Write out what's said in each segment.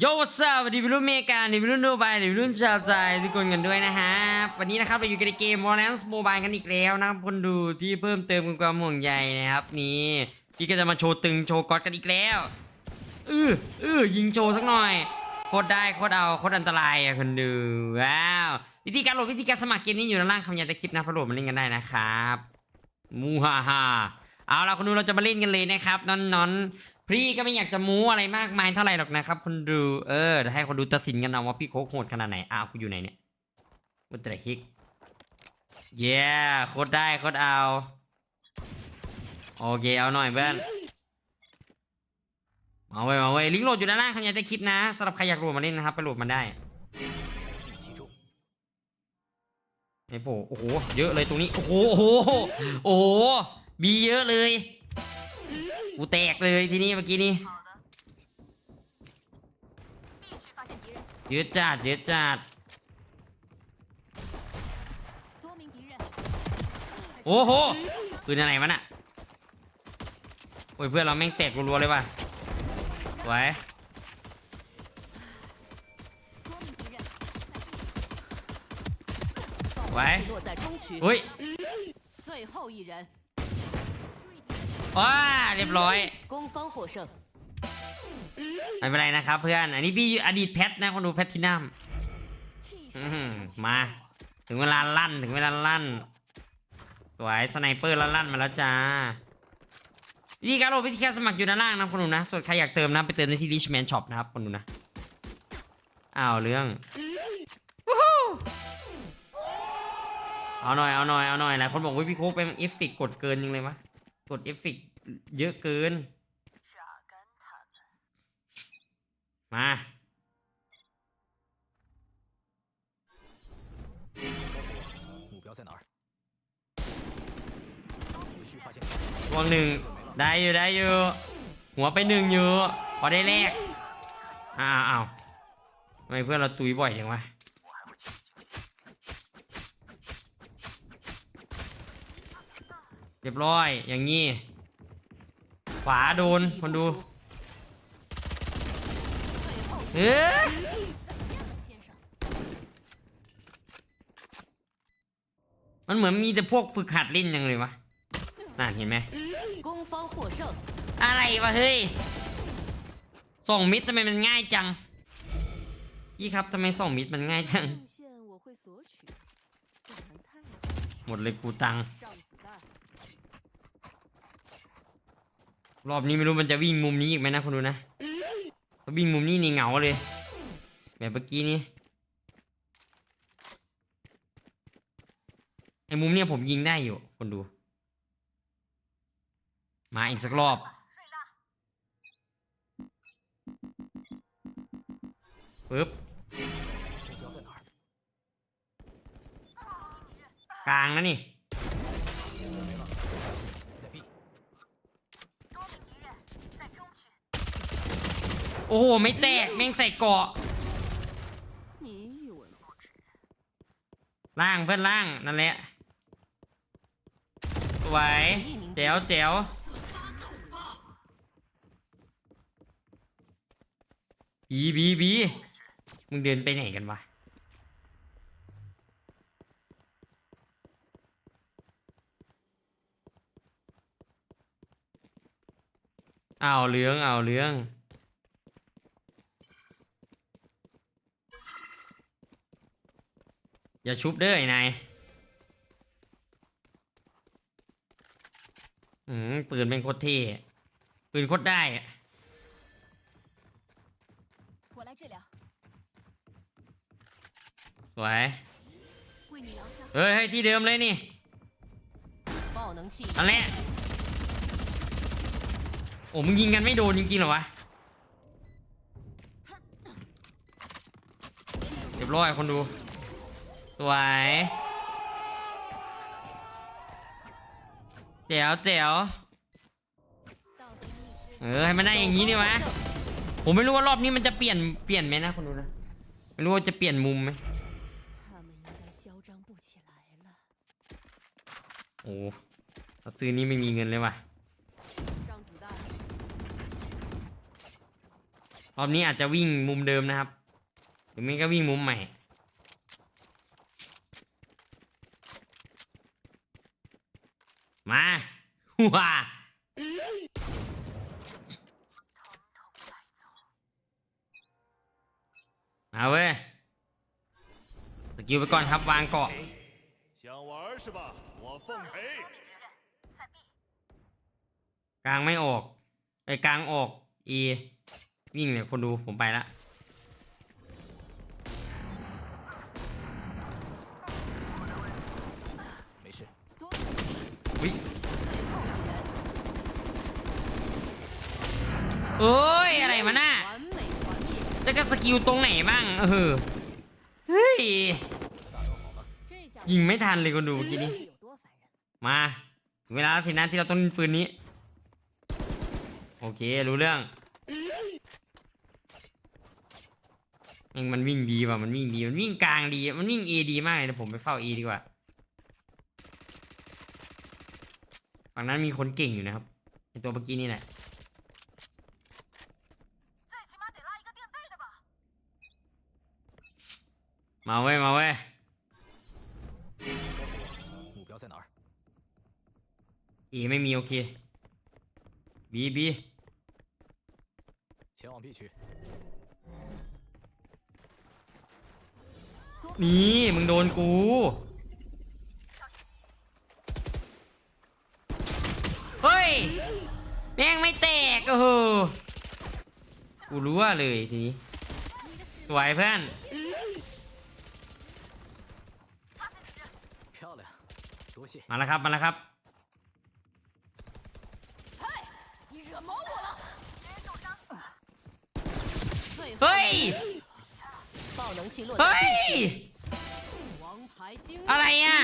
โยวัสดีวันนี้เป็นรุ่นเมกาดีเป็นรุ่นดูไบดีเป็นรุ่นชาวใจทุกคนกันด้วยนะฮะ วันนี้นะครับเราอยู่กันในเกม Valorant Mobile กันอีกแล้วนะครับคนดูที่เพิ่มเติมความห่วงใยนะครับนี่ที่ก็จะมาโชว์ตึงโชว์ก๊อตกันอีกแล้วอืออือยิงโชว์สักหน่อยโคตรได้โคตรเอาโคตรอันตรายอะคนดูว้าววิธีการโหลดวิธีการสมัครเกมนี้อยู่ด้านล่างคำยันตะคลิปนะพอโหลดมาเล่นกันได้นะครับมูฮ่าฮ่าเอาล่ะคนดูเราจะมาเล่นกันเลยนะครับนอนนอน พี่ก็ไม่อยากจะมูอะไรมากมายเท่าไหร่หรอกนะครับคนดู เออให้คนดูตัดสินกันเอาว่าพี่โคกโหดขนาดไหน อ้าวกูอยู่ไหนเนี่ยวัตถุฮิกเย้โคตรได้โคตรเอา โอเคเอาหน่อยเพื่อนเอาไว้เอาไว้ลิงก์โหลดอยู่ด้านล่างคำยันจะคลิปนะสำหรับใครอยากโหลดมาเล่นนะครับ ไปโหลดมันได้ไอ้โผโอ้โห เยอะเลยตรงนี้ โอ้โห โอ้โหโอ้โหบีเยอะเลย กูแตกเลยที่นี่เมื่อกี้นี้ยืดจัดยืดจัดโอ้โหปืนอะไรมันอะโอ้ยเพื่อนเราแม่งแตกรัวๆเลยว่ะไว้ไว้เฮ้ย ว้าเรียบร้อย 攻方获胜。 ไม่เป็นไรนะครับเพื่อน อันนี้พี่อดีตแพทนะคนดูแพททินัม 替 อื้อ 身 หือ 相向 มา ถึงเวลาลั่นถึงเวลาลั่น สวยสไนเปอร์ลั่นๆมาแล้วจ้าวิธีการโหลดวิธีการสมัครอยู่ด้านล่างนะคนดูนะ ส่วนใครอยากเติมนะไปเติมได้ที่ Richman Shop นะครับคนดูนะ อ้าวเรื่องวู้ฮู้เอาหน่อยเอาหน่อยเอาหน่อยหลายคนบอกว่าพี่โคกเป็นเอฟฟิกกดเกินยังเลยวะ กดเอฟิกเยอะเกิน มาวงหนึ่งได้อยู่ได้อยู่ หัวไปหนึ่งอยู่ พอได้แลกอ้าวอ้าวทำไมเพื่อนเราตุยบ่อยจังวะ รียบร้อย อย่างนี้ ขวาโดน คนดู เอ๊มันเหมือนมีแต่พวกฝึกหัดลิ้นยังเลยวะน่าเห็นไหมอะไรวะเฮ้ยส่งมิดทำไมมันง่ายจังพี่ครับทำไมส่งมิดมันง่ายจัง หมดเลยกูตัง รอบนี้ไม่รู้มันจะวิ่งมุมนี้อีกไหมนะคนดูนะถ้าวิ่งมุมนี้นี่เหงาเลย แบบเมื่อกี้นี้ไอ้มุมเนี้ยผมยิงได้อยู่ คนดู มาอีกสักรอบ ปึ๊บ กลางนะนี่ โอ้โห ไม่แตกแม่งใส่เกาะล่างเพื่อนล่างนั่นแหละสวยแจ๋วแจ๋วบีบีบีมึงเดินไปไหนกันวะเอาเลื้องเอาเลื้อง อย่าชุบเด้อนายอืมปืนเป็นโคตรเท่ปืนโคตรได้สวยเฮ้ยให้ที่เดิมเลยนี่อันแรกโอ้มึงยิงกันไม่โดนจริงๆเหรอวะเรียบร้อยคนดู สวย เจ๋วเจ๋วเออให้มันได้อย่างนี้ดีวะผมไม่รู้ว่ารอบนี้มันจะเปลี่ยนเปลี่ยนไหมนะคนดูนะไม่รู้ว่าจะเปลี่ยนมุมไหมโอ้ซื้อนี้ไม่มีเงินเลยว่ะรอบนี้อาจจะวิ่งมุมเดิมนะครับ หรือไม่ก็วิ่งมุมใหม่ มาว้ามาเว้ยสกิลไปก่อนครับวางเกาะกลางไม่ออก ไปกลางออก อี วิ่งเลยคนดูผมไปละ เอ้ยอะไรมาน่าแล้วก็สกิลตรงไหนบ้างเออเฮ้ยยิงไม่ทันเลยคนดูเมื่อกี้นี้มาเวลาทีนั้นที่เราต้องปืนนี้ โอเครู้เรื่องเองมันวิ่งดีว่ะมันวิ่งดีมันวิ่งกลางดีมันวิ่งเอดีมากเลยนะผมไปเฝ้าเอดีกว่าฝั่งนั้นมีคนเก่งอยู่นะครับไอตัวเมื่อกี้นี่แหละ มาเว้ย มาเว้ยอีไม่มีโอเคบีบีนี่มึงโดนกูเฮ้ยแม่งไม่แตกโอ้โหกูรู้ว่าเลยทีนี้สวยเพื่อน มาแล้วครับมาแล้วครับเฮ้ยเฮ้ยอะไรอะ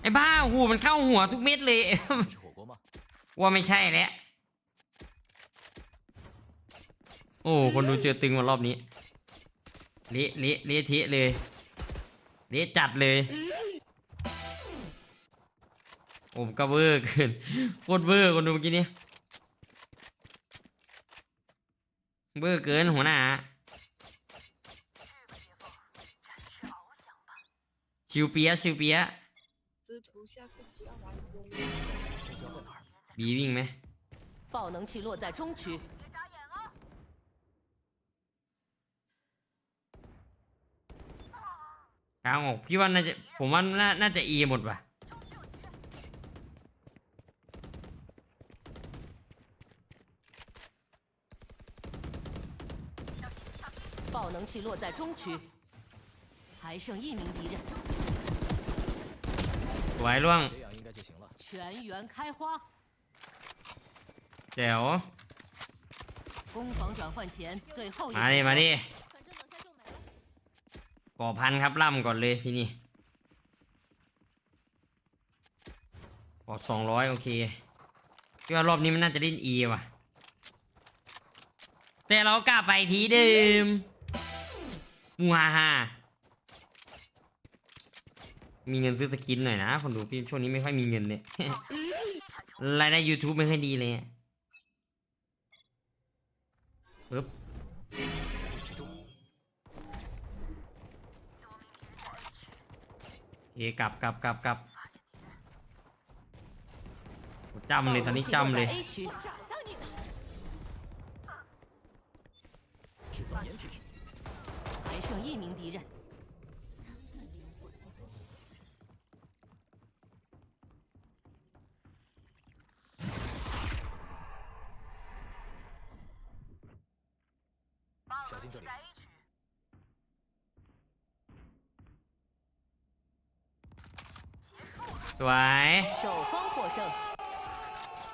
ไอ้บ้าหูมันเข้าหัวทุกเม็ดเลยว่าไม่ใช่แล้วโอ้คนดูเจอตึงมารอบนี้เละเละเละเทะเลย เละจัดเลยผมก็เวอร์เกิน โคตรเวอร์คนดูเมื่อกี้นี้เวอร์เกินหัวหน้า ชิวเปียะชิวเปียะ 司徒下次不要玩公目标在哪儿？ บีวิ่งไหม 爆能器落在中区， กลางออกพี่ว่าน่าจะผมว่าน่าน่าจะ E หมดว่ะ 爆能器落在中区，还剩一名敌人， สวยล่วง 这样应该就行了。全员开花。 แจ๋ว 攻防转换前最后一 มาดิมาดิ 反正等下就没了。 ก่อพันครับล่ำก่อนเลยทีนี้ก่อสองร้อยโอเคพี่ว่ารอบนี้มันน่าจะเล่น E ว่ะ แต่เรากลับไปทีเดิมมูฮาฮามีเงินซื้อสกินหน่อยนะคนดูพี่ช่วงนี้ไม่ค่อยมีเงินเลยรายได้ YouTube ไม่ค่อยดีเลยปึ๊บ เอกลับกลับกลับกลับโอ้จำเลยตอนนี้จำเลย A 区，找到你了！制造掩体，还剩一名敌人，小心这里。 สวย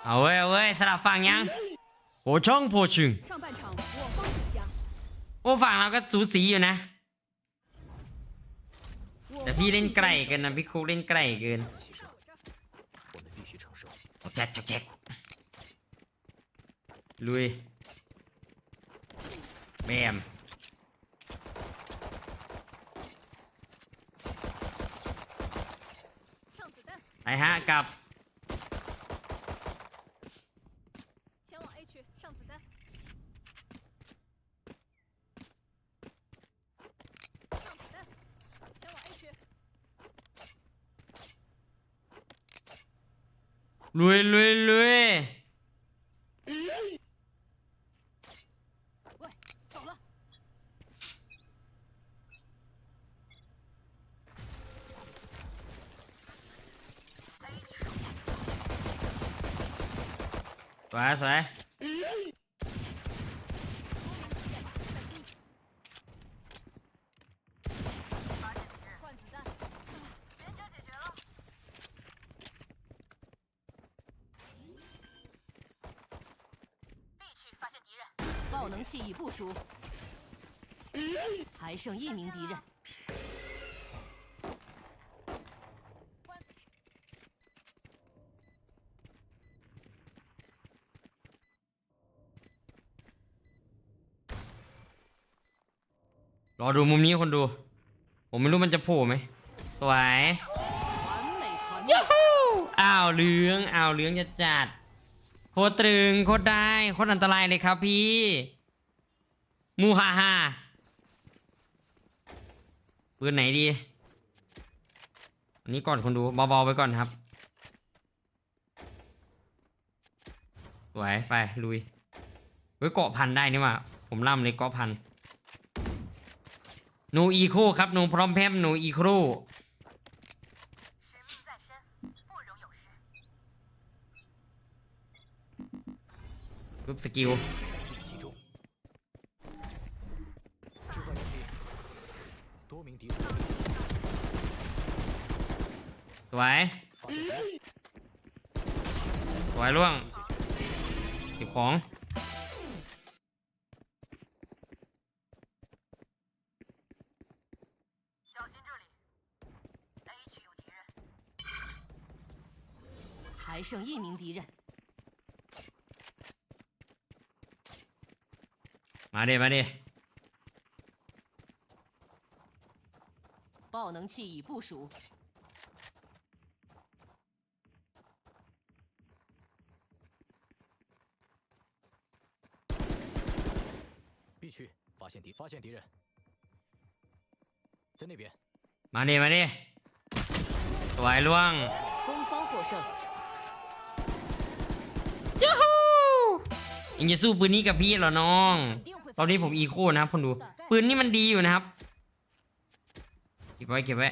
เอาเว้ยเอาว้ยสลับฝั่งยังโอช่องโพชิงโอ้ฝั่งเราก็สูสีอยู่นะแต่พี่เล่นไกลเกินนะพี่คุกเล่นไกลเกินแจ็คแจ็คลุยแบม ไหนฮะกลับลุยลุย สวยสวย 换子弹。爆能器已部署，还剩一名敌人。 รอดูมุมนี้คนดู ผมไม่รู้มันจะโผล่ไหมสวยยูฮูอ้าวเหลืองอ้าวเหลืองจะจัดโคตรตึงโคตรได้โคตรอันตรายเลยครับพี่มูฮาฮาปืนไหนดี อันนี้ก่อนคนดูเบาๆไปก่อนครับสวยไปลุยเฮ้ยเกาะพันได้นี่ว่าผมล่ำเลยเกาะพัน หนูอีโคครับหนูพร้อมแพมหนูอีโครรูปสกิลสวยสวยล่วงเก็บของ 小心这里，A 区有敌人，还剩一名敌人。慢点，慢点。爆能器已部署。B 区发现敌，发现敌人。在那边。 มาเดมาเดสวยล่วง 攻方获胜。 ยูฮูเอ็งจะสู้ปืนนี้กับพี่เหรอน้อง 一定会 รอบนี้ผมอีโคนะครับคนดู ปืนนี่มันดีอยู่นะครับ เก็บไว้เก็บไว้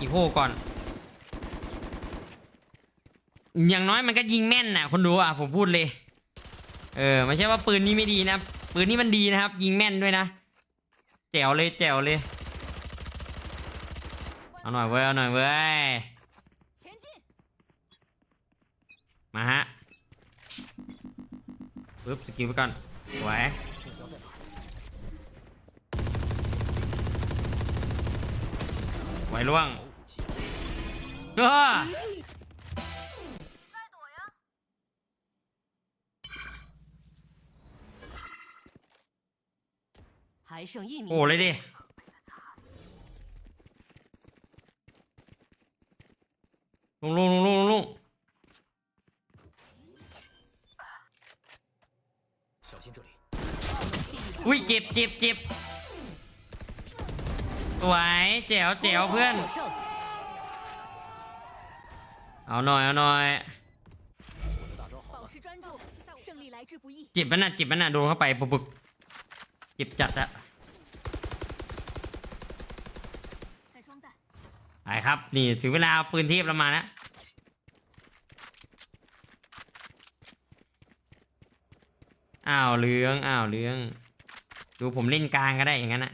อีโคก่อน อย่างน้อยมันก็ยิงแม่นน่ะ คนดูอ่ะผมพูดเลย เออไม่ใช่ว่าปืนนี้ไม่ดีนะ ปืนนี้มันดีนะครับ ยิงแม่นด้วยนะ แ จ๋วเลยแจ๋วเลย เอาหน่อยเว้ย เอาหน่อยเว้ย มาฮะปึ๊บสกิลไปก่อนไหวไหวล่วงเออ 剩一名 โอ้เลยดิ ลงลงลงลงลง 小心这里。爆能器已部 อุ้ย 署， เจ็บเจ็บเจ็บสวยแจ๋วแจ๋ว 攻方 เพื่อน 获胜。 เอาหน่อยเอาหน่อย 我的大招好保了，持专注，胜利来之不易。 เจ็บมันน่ะเจ็บมันน่ะโดนเข้าไปปุบปุบเจ็บจัดอะ ไปครับ นี่ถึงเวลาเอาปืนเทพเรามาแล้วอ้าวเหลืองอ้าวเหลือง ดูผมเล่นกลางก็ได้อย่างนั้นนะ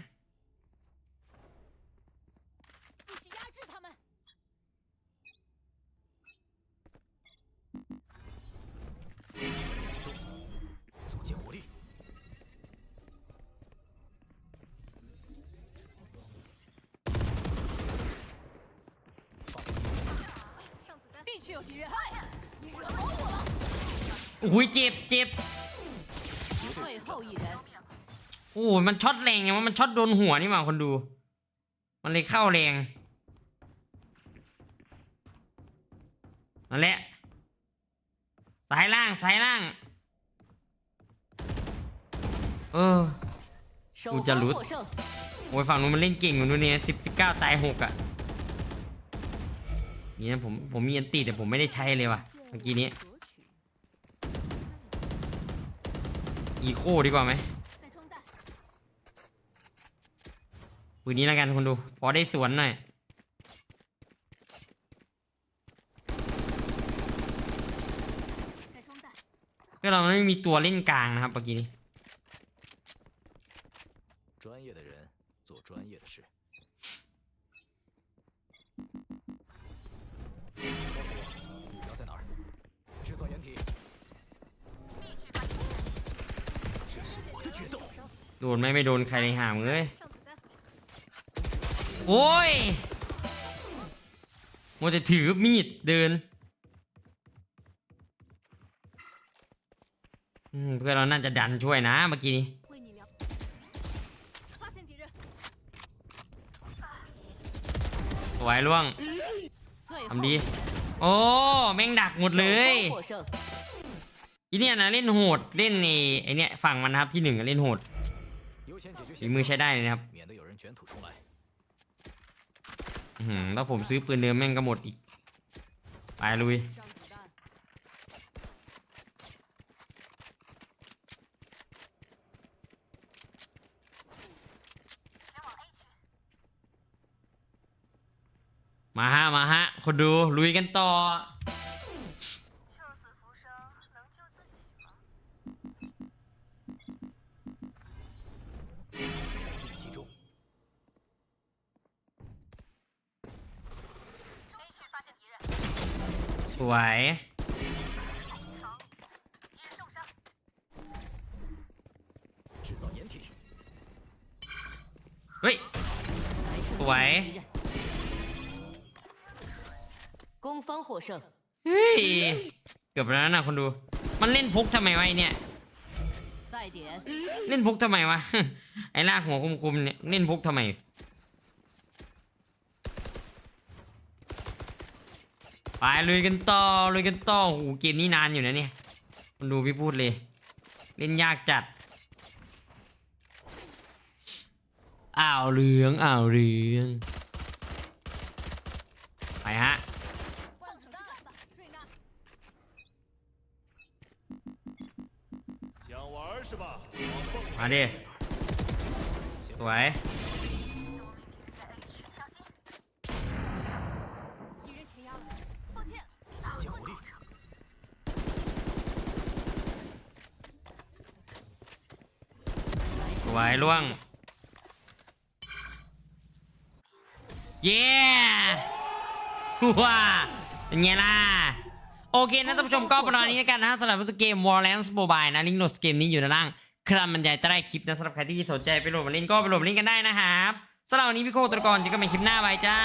子弹。必须有敌人。你惹毛我了。 อุ้ยเจ็บเจ็บ 最后一人， โอ้ยมันช็อตแรงไงว่ามันช็อตโดนหัวนี่หว่าคนดู มันเลยเข้าแรงนั่นแหละสายล่างสายล่าง เออ 守我家卢方获胜。 โอ้ยฝั่งนู้นมันเล่นเก่งอยู่นู่นเนี่ยสิบสิบเก้าตายหกอ่ะ นี่นะผมผมมีอันตีแต่ผมไม่ได้ใช้เลยว่ะเมื่อกี้นี้ อีโคดีกว่าไหม 再装弹， ปืนนี้แล้วกันคนดู พอได้สวนหน่อย 再装弹， ก็เราไม่มีตัวเล่นกลางนะครับเมื่อกี้นี้ 专业的人做专业的事。 โดนไหมไม่โดนใครในหามเลยโอ้ยมัวจะถือมีดเดินเพื่อนเราน่าจะดันช่วยนะเมื่อกี้นี้สวยล่วงทำดี โอ้แม่งดักหมดเลยอีเนี่ยนะเล่นโหดเล่นนี่ไอเนี่ยฝั่งมันนะครับที่หนึ่งเล่นโหด มือใช้ได้เลยนะครับแล้วผมซื้อปืนเดิมแม่งก็หมดอีก ไปลุย มาฮะ มาฮะ คนดูลุยกันต่อ วย 制造掩体。 เฮ้ย 还剩喂一人。攻方获胜。 เฮ้ย เกือบไปแล้วนะคนดู มันเล่นพกทำไมวะไอเนี่ย 赛点， เล่นพกทำไมวะ ไอ้ลากหัวคมๆเนี่ยเล่นพกทำไม ไปลุยกันต่อลุยกันต่อโอ้เกมนี้นานอยู่นะเนี่ยมันดูพี่พูดเลย เล่นยากจัดอ้าวเหลืองอ้าวเหลืองไปฮะมาดิสวย วยล่วง เย้ว้าเป็นไงล่ะ โอเคนะท่านผู้ชมก็ประมาณนี้แล้วกันนะสำหรับเกม Warlands Mobile นะลิงก์โหลดเกมนี้อยู่ด้านล่างคำบรรยายใต้คลิปนะสำหรับใครที่สนใจไปโหลดมาเล่นก็ไปโหลดมาเล่นกันได้นะครับสำหรับวันนี้พี่โคตรกรจะก็มาคลิปหน้าไว้จ้า